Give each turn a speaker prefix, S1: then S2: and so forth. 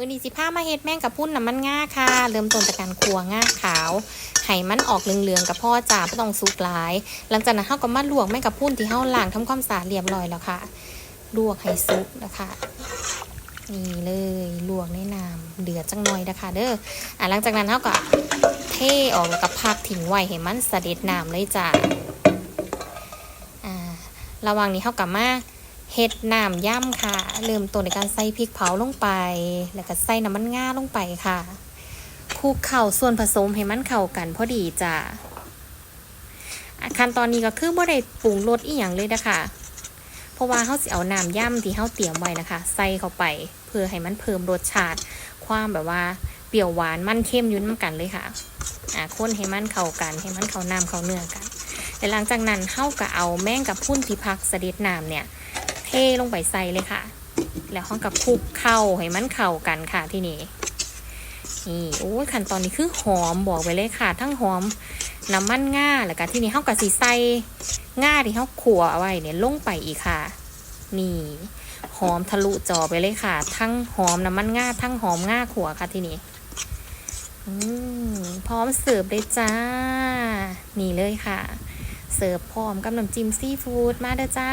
S1: มือนีสิผ้ามาเฮ็ดแม่งกับพุ่นน้ำมันง่าค่ะ เริ่มต้นจากการคั่วง่าขาวให้มันออกเหลืองๆกับพ่อจ่าไม่ต้องสุกหลาย หลังจากนั้นเฮาก็มาลวกแม่งกับพุ่นที่เฮาล้างทำความสะอาดเรียบร้อยแล้วค่ะลวกให้สุกนะคะนี่เลยลวกในน้ำเดือดจังหน่อยนะคะเด้ออะหลังจากนั้นเฮาก็เทออกแล้วก็พักทิ้งไว้ให้มันเสด็จน้ำเลยจ้ะอ่าระหว่างนี้เฮาก็มา เห็ดน้ำย่ำค่ะ เริ่มต้นในการใส่พริกเผาลงไป แล้วก็ใส่น้ำมันง่าลงไปค่ะคลุกเข่าส่วนผสมให้มันเข้ากันพอดีจ้ะขั้นตอนนี้ก็คือบ่ได้ปรุงรสอีหยังเลยนะคะ เพราะว่าเขาสิเอาน้ำย่ำที่เขาเตรียมไว้นะคะ ใส่เข้าไปเพื่อให้มันเพิ่มรสชาติ ความแบบว่าเปรี้ยวหวานมันเข้มยุ่นกันเลยค่ะอะคนให้มันเข้ากันให้มันเข้าน้ำเข้าเนื้อกันแต่หลังจากนั้นเขาก็เอาแม่งกับพุ่นที่พักเสด็จน้ำเนี่ย เทลงไปใส่เลยค่ะ แล้วห้องกับคลุกเข้าให้มันเข้ากันค่ะที่นี่นี่โอ้ยขั้นตอนนี้คือหอมบอกไปเลยค่ะ ทั้งหอมน้ำมันง่าแล้วก็ที่นี่ห้องกับสีใส่ง่าที่ห้องขัวเอาไว้เนี่ยลงไปอีกค่ะ นี่หอมทะลุจอไปเลยค่ะ ทั้งหอมน้ำมันง่าทั้งหอมง่าขัวค่ะที่นี่พร้อมเสิร์ฟเลยจ้า นี่เลยค่ะ เสิร์ฟพร้อมกับน้ำจิ้มซีฟู้ดมาเด้อจ้า